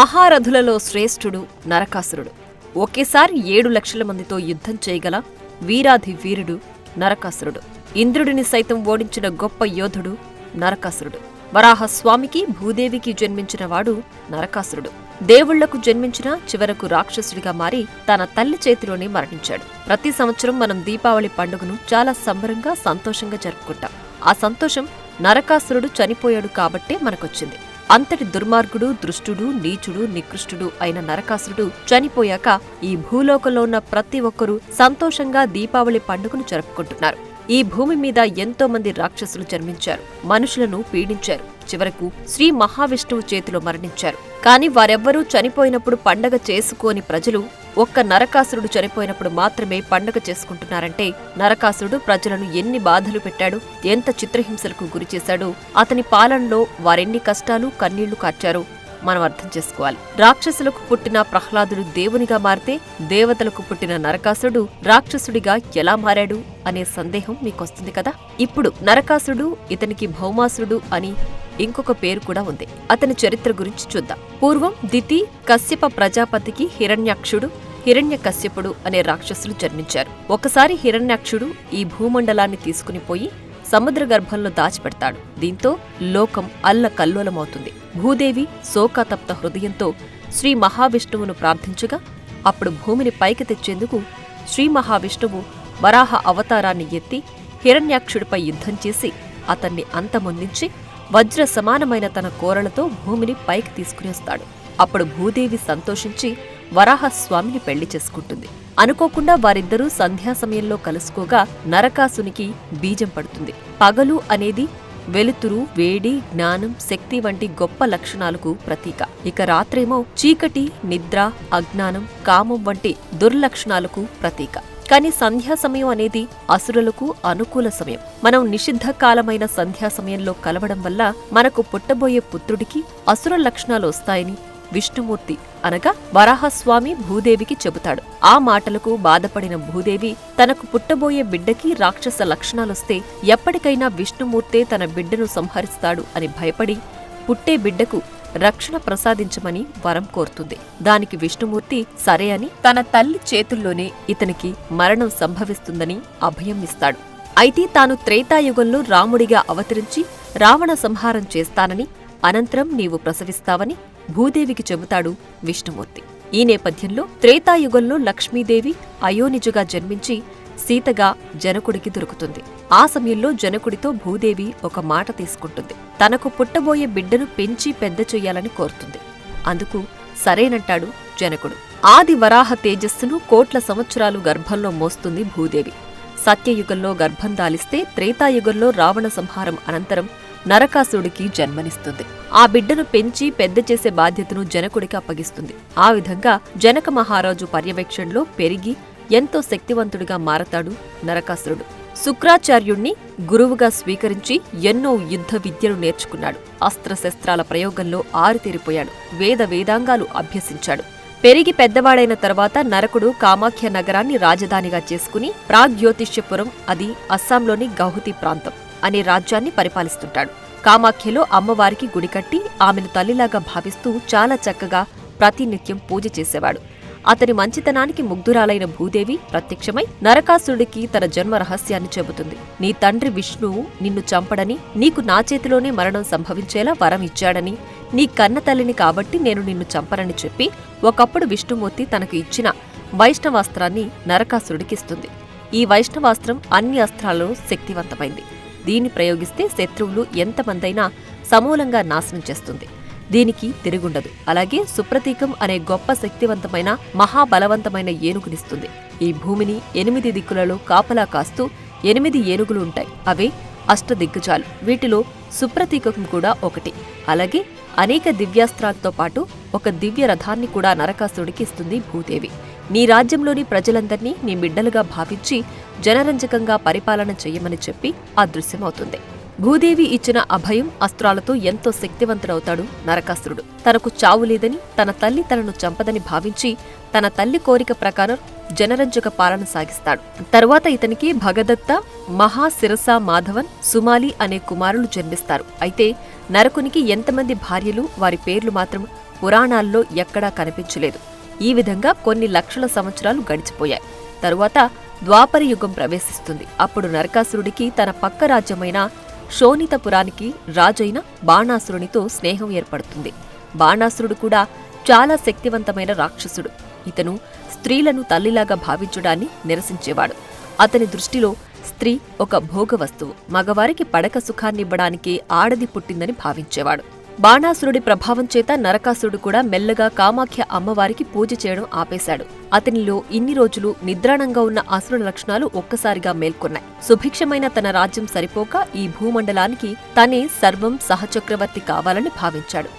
మహారథులలో శ్రేష్ఠుడు నరకాసురుడు. ఒకేసారి ఏడు లక్షల మందితో యుద్ధం చేయగల వీరాధి వీరుడు నరకాసురుడు. ఇంద్రుడిని సైతం ఓడించిన గొప్ప యోధుడు నరకాసురుడు. వరాహస్వామికి భూదేవికి జన్మించిన వాడు నరకాసురుడు. దేవుళ్ళకు జన్మించిన చివరకు రాక్షసుడిగా మారి తన తల్లి చేతిలోనే మరణించాడు. ప్రతి సంవత్సరం మనం దీపావళి పండుగను చాలా సంబరంగా సంతోషంగా జరుపుకుంటాం. ఆ సంతోషం నరకాసురుడు చనిపోయాడు కాబట్టే మనకొచ్చింది. అంతటి దుర్మార్గుడు దృష్టుడు నీచుడు నికృష్టుడు అయిన నరకాసురుడు చనిపోయాక ఈ భూలోకంలో ఉన్న ప్రతి ఒక్కరూ సంతోషంగా దీపావళి పండుగను జరుపుకుంటున్నారు. ఈ భూమి మీద ఎంతో మంది రాక్షసులు జన్మించారు మనుషులను పీడించారు చివరకు శ్రీ మహావిష్ణువు చేతిలో మరణించారు. కాని వారెవ్వరూ చనిపోయినప్పుడు పండగ చేసుకోని ప్రజలు ఒక్క నరకాసురుడు చనిపోయినప్పుడు మాత్రమే పండగ చేసుకుంటున్నారంటే నరకాసురుడు ప్రజలను ఎన్ని బాధలు పెట్టాడు ఎంత చిత్రహింసలకు గురిచేశాడు అతని పాలనలో వారెన్ని కష్టాలు కన్నీళ్ళు కార్చారు మనం అర్థం చేసుకోవాలి. రాక్షసులకు పుట్టిన ప్రహ్లాదుడు దేవునిగా మారితే దేవతలకు పుట్టిన నరకాసుడు రాక్షసుడిగా ఎలా మారాడు అనే సందేహం మీకొస్తుంది కదా? ఇప్పుడు నరకాసుడు ఇతనికి భౌమాసుడు అని ఇంకొక పేరు కూడా ఉంది. అతని చరిత్ర గురించి చూద్దాం. పూర్వం దితి కశ్యప ప్రజాపతికి హిరణ్యాక్షుడు హిరణ్య కశ్యపుడు అనే రాక్షసులు జన్మించారు. ఒకసారి హిరణ్యాక్షుడు ఈ భూమండలాన్ని తీసుకుని పోయి సముద్ర గర్భంలో దాచిపెడతాడు. దీంతో లోకం అల్ల కల్లోలమవుతుంది భూదేవి శోకాతప్త హృదయంతో శ్రీ మహావిష్ణువును ప్రార్థించగా అప్పుడు భూమిని పైకి తెచ్చేందుకు శ్రీ మహావిష్ణువు వరాహ అవతారాన్ని ఎత్తి హిరణ్యాక్షుడిపై యుద్ధం చేసి అతన్ని అంతమొందించి వజ్ర సమానమైన తన కోరలతో భూమిని పైకి తీసుకునేస్తాడు అప్పుడు భూదేవి సంతోషించి వరాహస్వామిని పెళ్ళి చేసుకుంటుంది. అనుకోకుండా వారిద్దరూ సంధ్యా సమయంలో కలుసుకోగా నరకాసునికి బీజం పడుతుంది. పగలు అనేది వెలుతురు వేడి జ్ఞానం శక్తి వంటి గొప్ప లక్షణాలకు ప్రతీక. ఇక రాత్రేమో చీకటి నిద్ర అజ్ఞానం కామం వంటి దుర్లక్షణాలకు ప్రతీక. కానీ సంధ్యా సమయం అనేది అసురులకు అనుకూల సమయం. మనం నిషిద్ధ కాలమైన సంధ్యా సమయంలో కలవడం వల్ల మనకు పుట్టబోయే పుత్రుడికి అసుర లక్షణాలు వస్తాయని విష్ణుమూర్తి అనగా వరాహస్వామి భూదేవికి చెబుతాడు. ఆ మాటలకు బాధపడిన భూదేవి తనకు పుట్టబోయే బిడ్డకి రాక్షస లక్షణాలొస్తే ఎప్పటికైనా విష్ణుమూర్తే తన బిడ్డను సంహరిస్తాడు అని భయపడి పుట్టే బిడ్డకు రక్షణ ప్రసాదించమని వరం కోరుతుంది. దానికి విష్ణుమూర్తి సరే అని తన తల్లి చేతుల్లోనే ఇతనికి మరణం సంభవిస్తుందని అభయం ఇస్తాడు. అయితే తాను త్రేతాయుగంలో రాముడిగా అవతరించి రావణ సంహారం చేస్తానని అనంతరం నీవు ప్రసవిస్తావని భూదేవికి చెబుతాడు విష్ణుమూర్తి. ఈ నేపథ్యంలో త్రేతాయుగంలో లక్ష్మీదేవి అయోనిజుగా జన్మించి సీతగా జనకుడికి దొరుకుతుంది. ఆ సమయంలో జనకుడితో భూదేవి ఒక మాట తీసుకుంటుంది. తనకు పుట్టబోయే బిడ్డను పెంచి పెద్ద చెయ్యాలని కోరుతుంది. అందుకు సరేనంటాడు జనకుడు. ఆది వరాహ తేజస్సును కోట్ల సంవత్సరాలు గర్భంలో మోస్తుంది భూదేవి. సత్యయుగంలో గర్భం దాలిస్తే త్రేతాయుగంలో రావణ సంహారం అనంతరం నరకాసుడికి జన్మనిస్తుంది. ఆ బిడ్డను పెంచి పెద్ద చేసే బాధ్యతను జనకుడికి అప్పగిస్తుంది. ఆ విధంగా జనక మహారాజు పర్యవేక్షణలో పెరిగి ఎంతో శక్తివంతుడిగా మారతాడు నరకాసురుడు. శుక్రాచార్యుణ్ణి గురువుగా స్వీకరించి ఎన్నో యుద్ధ విద్యలు నేర్చుకున్నాడు. అస్త్రశస్త్రాల ప్రయోగంలో ఆరితేరిపోయాడు. వేద వేదాంగాలు అభ్యసించాడు. పెరిగి పెద్దవాడైన తర్వాత నరకుడు కామాఖ్య నగరాన్ని రాజధానిగా చేసుకుని ప్రాగ్జ్యోతిష్యపురం అది అస్సాంలోని గౌహతి ప్రాంతం అనే రాజ్యాన్ని పరిపాలిస్తుంటాడు. కామాఖ్యలో అమ్మవారికి గుడి కట్టి ఆమెను తల్లిలాగా భావిస్తూ చాలా చక్కగా ప్రతినిత్యం పూజ చేసేవాడు. అతని మంచితనానికి ముగ్ధురాలైన భూదేవి ప్రత్యక్షమై నరకాసురుడికి తన జన్మ రహస్యాన్ని చెబుతుంది. నీ తండ్రి విష్ణువు నిన్ను చంపడని నీకు నా చేతిలోనే మరణం సంభవించేలా వరం ఇచ్చాడని నీ కన్న తల్లిని కాబట్టి నేను నిన్ను చంపనని చెప్పి ఒకప్పుడు విష్ణుమూర్తి తనకు ఇచ్చిన వైష్ణవాస్త్రాన్ని నరకాసురుడికిస్తుంది. ఈ వైష్ణవాస్త్రం అన్ని అస్త్రాలలో శక్తివంతమైంది. దీన్ని ప్రయోగిస్తే శత్రువులు ఎంతమందైనా సమూలంగా నాశనం చేస్తుంది. దీనికి తిరుగుండదు. అలాగే సుప్రతీకం అనే గొప్ప శక్తివంతమైన మహాబలవంతమైన ఏనుగునిస్తుంది. ఈ భూమిని ఎనిమిది దిక్కులలో కాపలా కాస్తూ ఎనిమిది ఏనుగులు ఉంటాయి. అవే అష్టదిగ్గజాలు. వీటిలో సుప్రతీకం కూడా ఒకటి. అలాగే అనేక దివ్యాస్త్రాలతో పాటు ఒక దివ్య రథాన్ని కూడా నరకాసుడికి ఇస్తుంది భూదేవి. నీ రాజ్యంలోని ప్రజలందరినీ నీ బిడ్డలుగా భావించి జనరంజకంగా పరిపాలన చెయ్యమని చెప్పి అదృశ్యమవుతుంది భూదేవి ఇచ్చిన అభయం అస్త్రాలతో ఎంతో శక్తివంతుడవుతాడు నరకాసురుడు. తనకు చావు లేదని తన తల్లి తనను చంపదని భావించి తన తల్లి కోరిక ప్రకారం జనరంజక పాలన సాగిస్తాడు. తరువాత ఇతనికి భగదత్త మహాశిరస మాధవన్ సుమాలి అనే కుమారులు జన్మిస్తారు. అయితే నరకునికి ఎంతమంది భార్యలు వారి పేర్లు మాత్రం పురాణాల్లో ఎక్కడా కనిపించలేదు. ఈ విధంగా కొన్ని లక్షల సంవత్సరాలు గడిచిపోయాయి. తరువాత ద్వాపర యుగం ప్రవేశిస్తుంది. అప్పుడు నరకాసురుడికి తన పక్క రాజ్యమైన శోణితపురానికి రాజైన బాణాసురునితో స్నేహం ఏర్పడుతుంది. బాణాసురుడు కూడా చాలా శక్తివంతమైన రాక్షసుడు. ఇతను స్త్రీలను తల్లిలాగా భావించడాన్ని నిరసించేవాడు. అతని దృష్టిలో స్త్రీ ఒక భోగ వస్తువు మగవారికి పడక సుఖాన్నివ్వడానికే ఆడది పుట్టిందని భావించేవాడు. బాణాసురుడి ప్రభావం చేత నరకాసురుడు కూడా మెల్లగా కామాఖ్య అమ్మవారికి పూజ చేయడం ఆపేశాడు. అతనిలో ఇన్ని రోజులు నిద్రాణంగా ఉన్న అసురుల లక్షణాలు ఒక్కసారిగా మేల్కొన్నాయి. సుభిక్షమైన తన రాజ్యం సరిపోక ఈ భూమండలానికి తనే సర్వం సహచక్రవర్తి కావాలని భావించాడు.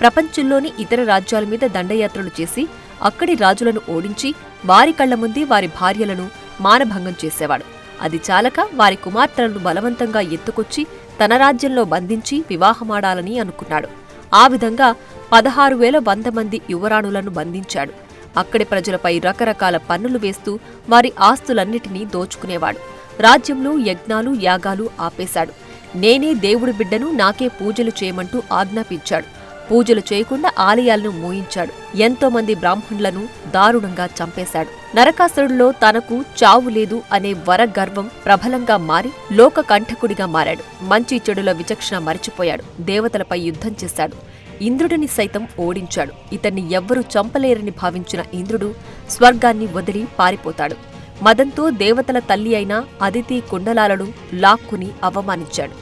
ప్రపంచంలోని ఇతర రాజ్యాల మీద దండయాత్రలు చేసి అక్కడి రాజులను ఓడించి వారి కళ్ళ ముందే వారి భార్యలను మానభంగం చేసేవాడు. అది చాలక వారి కుమార్తెలను బలవంతంగా ఎత్తుకొచ్చి తన రాజ్యంలో బంధించి వివాహమాడాలని అనుకున్నాడు. ఆ విధంగా పదహారు వేల వంద మంది యువరాణులను బంధించాడు. అక్కడి ప్రజలపై రకరకాల పన్నులు వేస్తూ వారి ఆస్తులన్నిటినీ దోచుకునేవాడు. రాజ్యంలో యజ్ఞాలు యాగాలు ఆపేశాడు. నేనే దేవుడి బిడ్డను నాకే పూజలు చేయమంటూ ఆజ్ఞాపించాడు. పూజలు చేయకుండా ఆలయాలను మూయించాడు. ఎంతో మంది బ్రాహ్మణులను దారుణంగా చంపేశాడు. నరకాసురుడిలో తనకు చావు లేదు అనే వరగర్వం ప్రబలంగా మారి లోక కంఠకుడిగా మారాడు. మంచి చెడుల విచక్షణ మరిచిపోయాడు. దేవతలపై యుద్ధం చేశాడు. ఇంద్రుడిని సైతం ఓడించాడు. ఇతన్ని ఎవ్వరూ చంపలేరని భావించిన ఇంద్రుడు స్వర్గాన్ని వదిలి పారిపోతాడు. మదంతో దేవతల తల్లి అయిన అదితి కుండలాలను లాక్కుని అవమానించాడు.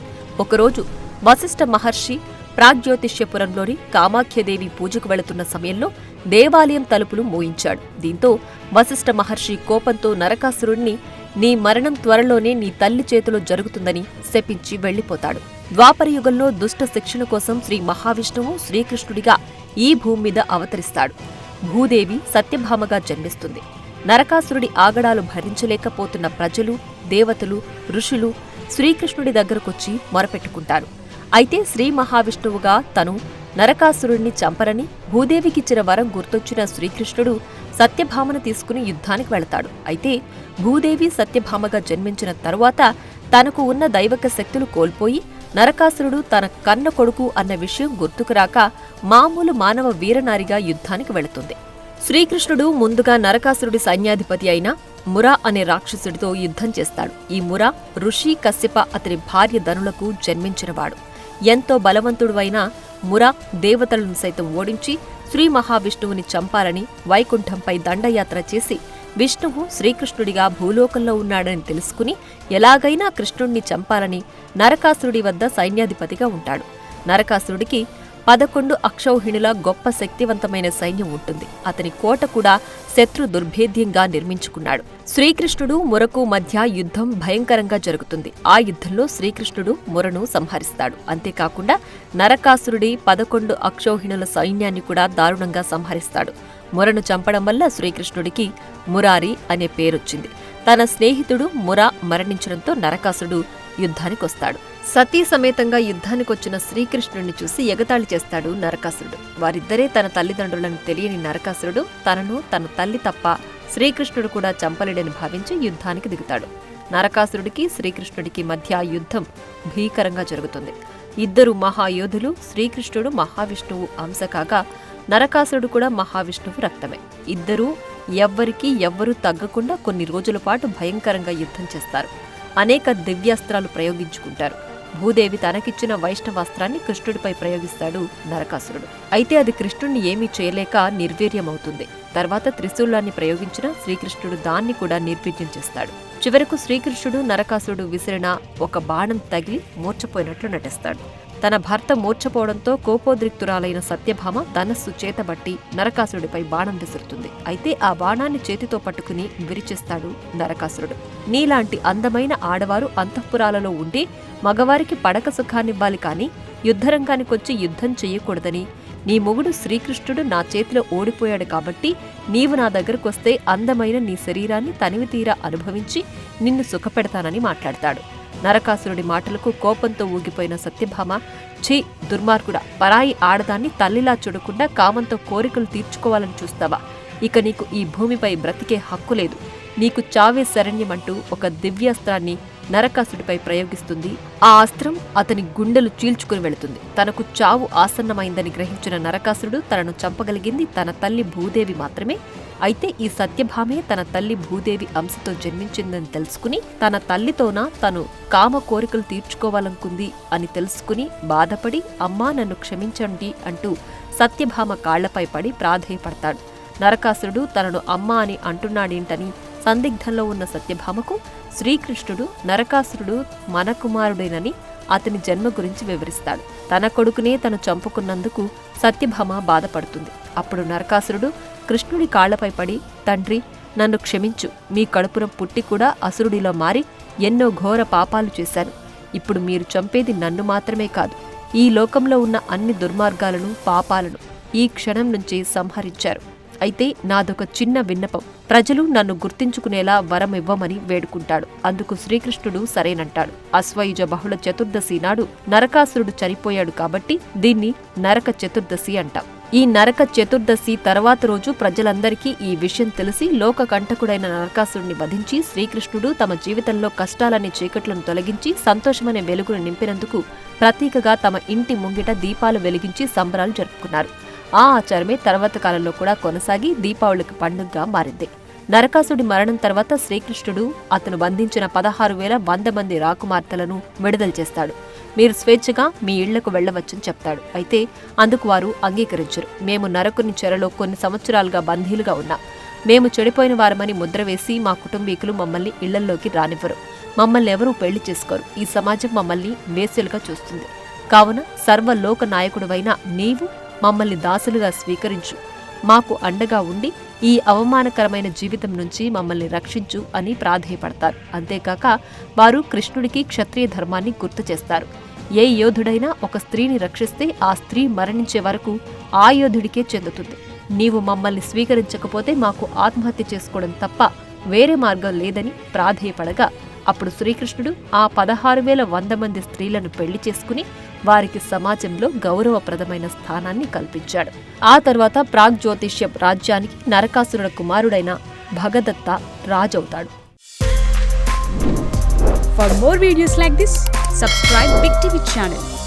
ఒకరోజు వశిష్ఠ మహర్షి ప్రాగ్జ్యోతిష్యపురంలోని కామాఖ్యదేవి పూజకు వెళుతున్న సమయంలో దేవాలయం తలుపులు మోయించాడు. దీంతో వశిష్ఠ మహర్షి కోపంతో నరకాసురుణ్ణి నీ మరణం త్వరలోనే నీ తల్లి చేతిలో జరుగుతుందని శపించి వెళ్ళిపోతాడు ద్వాపరయుగంలో దుష్ట శిక్షణ కోసం శ్రీ మహావిష్ణువు శ్రీకృష్ణుడిగా ఈ భూమి మీద అవతరిస్తాడు. భూదేవి సత్యభామగా జన్మిస్తుంది. నరకాసురుడి ఆగడాలు భరించలేకపోతున్న ప్రజలు దేవతలు ఋషులు శ్రీకృష్ణుడి దగ్గరకొచ్చి మొరపెట్టుకుంటారు. అయితే శ్రీ మహావిష్ణువుగా తను నరకాసురుణ్ణి చంపరని భూదేవికిచ్చిన వరం గుర్తొచ్చిన శ్రీకృష్ణుడు సత్యభామను తీసుకుని యుద్ధానికి వెళతాడు. అయితే భూదేవి సత్యభామగా జన్మించిన తరువాత తనకు ఉన్న దైవక శక్తులు కోల్పోయి నరకాసురుడు తన కన్న కొడుకు అన్న విషయం గుర్తుకురాక మామూలు మానవ వీరనారిగా యుద్ధానికి వెళుతుంది. శ్రీకృష్ణుడు ముందుగా నరకాసురుడి సైన్యాధిపతి అయిన మురా అనే రాక్షసుడితో యుద్ధం చేస్తాడు. ఈ మురా ఋషి కశ్యప అతని భార్య ధనులకు జన్మించినవాడు ఎంతో బలవంతుడు అయిన మురా దేవతలను సైతం ఓడించి శ్రీ మహావిష్ణువుని చంపాలని వైకుంఠంపై దండయాత్ర చేసి విష్ణువు శ్రీకృష్ణుడిగా భూలోకంలో ఉన్నాడని తెలుసుకుని ఎలాగైనా కృష్ణుణ్ణి చంపాలని నరకాసురుడి వద్ద సైన్యాధిపతిగా ఉంటాడు. నరకాసురుడికి పదకొండు అక్షౌహిణుల గొప్ప శక్తివంతమైన సైన్యం ఉంటుంది. అతని కోట కూడా శత్రు దుర్భేద్యంగా నిర్మించుకున్నాడు. శ్రీకృష్ణుడు మురకు మధ్య యుద్ధం భయంకరంగా జరుగుతుంది. ఆ యుద్ధంలో శ్రీకృష్ణుడు మురను సంహరిస్తాడు. అంతేకాకుండా నరకాసురుడి పదకొండు అక్షౌహిణుల సైన్యాన్ని కూడా దారుణంగా సంహరిస్తాడు. మురను చంపడం వల్ల శ్రీకృష్ణుడికి మురారి అనే పేరొచ్చింది. తన స్నేహితుడు మురా మరణించడంతో నరకాసుడు యుద్ధానికొస్తాడు. సతీ సమేతంగా యుద్ధానికొచ్చిన శ్రీకృష్ణుడిని చూసి ఎగతాళి చేస్తాడు నరకాసురుడు. వారిద్దరే తన తల్లిదండ్రులను తెలియని నరకాసురుడు తనను తన తల్లి తప్ప శ్రీకృష్ణుడు కూడా చంపలేడని భావించి యుద్ధానికి దిగుతాడు. నరకాసురుడికి శ్రీకృష్ణుడికి మధ్య యుద్ధం భీకరంగా జరుగుతుంది. ఇద్దరు మహాయోధులు శ్రీకృష్ణుడు మహావిష్ణువు అంశ కాగా నరకాసురుడు కూడా మహావిష్ణువు రక్తమే. ఇద్దరూ ఎవ్వరికీ ఎవ్వరూ తగ్గకుండా కొన్ని రోజుల పాటు భయంకరంగా యుద్ధం చేస్తారు. అనేక దివ్యాస్త్రాలు ప్రయోగించుకుంటారు. భూదేవి తనకిచ్చిన వైష్ణవాస్త్రాన్ని కృష్ణుడిపై ప్రయోగిస్తాడు నరకాసురుడు. అయితే అది కృష్ణుణ్ణి ఏమీ చేయలేక నిర్వీర్యమవుతుంది. తర్వాత త్రిశూలాన్ని ప్రయోగించిన శ్రీకృష్ణుడు దాన్ని కూడా నిర్వీర్యం చేస్తాడు. చివరకు శ్రీకృష్ణుడు నరకాసురుడు విసిరిన ఒక బాణం తగిలి మూర్చపోయినట్లు నటిస్తాడు. తన భర్త మూర్చపోవడంతో కోపోద్రిక్తురాలైన సత్యభామ ధనస్సు చేతబట్టి నరకాసురుడిపై బాణం విసురుతుంది. అయితే ఆ బాణాన్ని చేతితో పట్టుకుని విరిచేస్తాడు నరకాసురుడు. నీలాంటి అందమైన ఆడవారు అంతఃపురాలలో ఉండి మగవారికి పడక సుఖాన్నివ్వాలి కాని యుద్ధరంగానికొచ్చి యుద్ధం చెయ్యకూడదని. నీ మొగుడు శ్రీకృష్ణుడు నా చేతిలో ఓడిపోయాడు కాబట్టి నీవు నా దగ్గరకొస్తే అందమైన నీ శరీరాన్ని తనివి తీరా అనుభవించి నిన్ను సుఖపెడతానని మాట్లాడతాడు. నరకాసురుడి మాటలకు కోపంతో ఊగిపోయిన సత్యభామ ఛీ దుర్మార్గుడా పరాయి ఆడదాన్ని తల్లిలా చూడకుండా కామంతో కోరికలు తీర్చుకోవాలని చూస్తావా? ఇక నీకు ఈ భూమిపై బ్రతికే హక్కు లేదు. నీకు చావే శరణ్యమంటూ ఒక దివ్యాస్త్రాన్ని నరకాసుడిపై ప్రయోగిస్తుంది. ఆ అస్త్రం అతని గుండెలు చీల్చుకుని వెళుతుంది. తనకు చావు ఆసన్నమైందని గ్రహించిన నరకాసురుడు తనను చంపగలిగింది తన తల్లి భూదేవి మాత్రమే. అయితే ఈ సత్యభామే తన తల్లి భూదేవి అంశతో జన్మించిందని తెలుసుకుని తన తల్లితోన తను కామ కోరికలు తీర్చుకోవాలనుకుంది అని తెలుసుకుని బాధపడి అమ్మా నన్ను క్షమించండి అంటూ సత్యభామ కాళ్ళపై పడి ప్రాధేయపడతాడు. నరకాసురుడు తనను అమ్మ అని అంటున్నాడేంటని సందిగ్ధంలో ఉన్న సత్యభామకు శ్రీకృష్ణుడు నరకాసురుడు మన కుమారుడేనని అతని జన్మ గురించి వివరిస్తాడు. తన కొడుకునే తను చంపుకున్నందుకు సత్యభామ బాధపడుతుంది. అప్పుడు నరకాసురుడు కృష్ణుడి కాళ్ళపై పడి తండ్రి నన్ను క్షమించు. మీ కడుపున పుట్టి కూడా అసురుడిలో మారి ఎన్నో ఘోర పాపాలు చేశాను. ఇప్పుడు మీరు చంపేది నన్ను మాత్రమే కాదు ఈ లోకంలో ఉన్న అన్ని దుర్మార్గాలను పాపాలను ఈ క్షణం నుంచి సంహరించారు. అయితే నాదొక చిన్న విన్నపం. ప్రజలు నన్ను గుర్తించుకునేలా వరం ఇవ్వమని వేడుకుంటాడు. అందుకు శ్రీకృష్ణుడు సరేనంటాడు. అశ్వయుజ బహుళ చతుర్దశి నాడు నరకాసురుడు చనిపోయాడు కాబట్టి దీన్ని నరక చతుర్దశి అంటాం. ఈ నరక చతుర్దశి తర్వాత రోజు ప్రజలందరికీ ఈ విషయం తెలిసి లోక కంటకుడైన నరకాసురుడిని వధించి శ్రీకృష్ణుడు తమ జీవితంలో కష్టాలనే చీకట్లను తొలగించి సంతోషమనే వెలుగును నింపినందుకు ప్రతీకగా తమ ఇంటి ముంగిట దీపాలు వెలిగించి సంబరాలు జరుపుకున్నారు. ఆ ఆచారమే తర్వాత కాలంలో కూడా కొనసాగి దీపావళికి పండుగగా మారింది. నరకాసుడి మరణం తర్వాత శ్రీకృష్ణుడు అతను బంధించిన పదహారు వేల వంద మంది రాకుమార్తెలను విడుదల చేస్తాడు. మీరు స్వేచ్ఛగా మీ ఇళ్ళకు వెళ్ళవచ్చని చెప్తాడు. అయితే అందుకు వారు అంగీకరించరు. మేము నరకుని చెరలో కొన్ని సంవత్సరాలుగా బందీలుగా ఉన్నాం. మేము చెడిపోయిన వారమని ముద్ర వేసి మా కుటుంబీకులు మమ్మల్ని ఇళ్ళల్లోకి రానివ్వరు. మమ్మల్ని ఎవరూ పెళ్ళి చేసుకోరు. ఈ సమాజం మమ్మల్ని వేసులుగా చూస్తుంది. కావున సర్వలోక నాయకుడువైన నీవు మమ్మల్ని దాసులుగా స్వీకరించు. మాకు అండగా ఉండి ఈ అవమానకరమైన జీవితం నుంచి మమ్మల్ని రక్షించు అని ప్రాధేయపడతారు. అంతేకాక వారు కృష్ణుడికి క్షత్రియ ధర్మాన్ని గుర్తు చేస్తారు. ఏ యోధుడైనా ఒక స్త్రీని రక్షిస్తే ఆ స్త్రీ మరణించే వరకు ఆ యోధుడికే చెందుతుంది. నీవు మమ్మల్ని స్వీకరించకపోతే మాకు ఆత్మహత్య చేసుకోవడం తప్ప వేరే మార్గం లేదని ప్రాధేయపడగా అప్పుడు శ్రీకృష్ణుడు ఆ పదహారు వేల వంద మంది స్త్రీలను పెళ్ళి చేసుకుని వారికి సమాజంలో గౌరవప్రదమైన స్థానాన్ని కల్పించాడు. ఆ తర్వాత ప్రాగ్ జ్యోతిష్య రాజ్యానికి నరకాసురుడ కుమారుడైన Bhagadatta రాజవుతాడు. For more videos like this subscribe big TV channel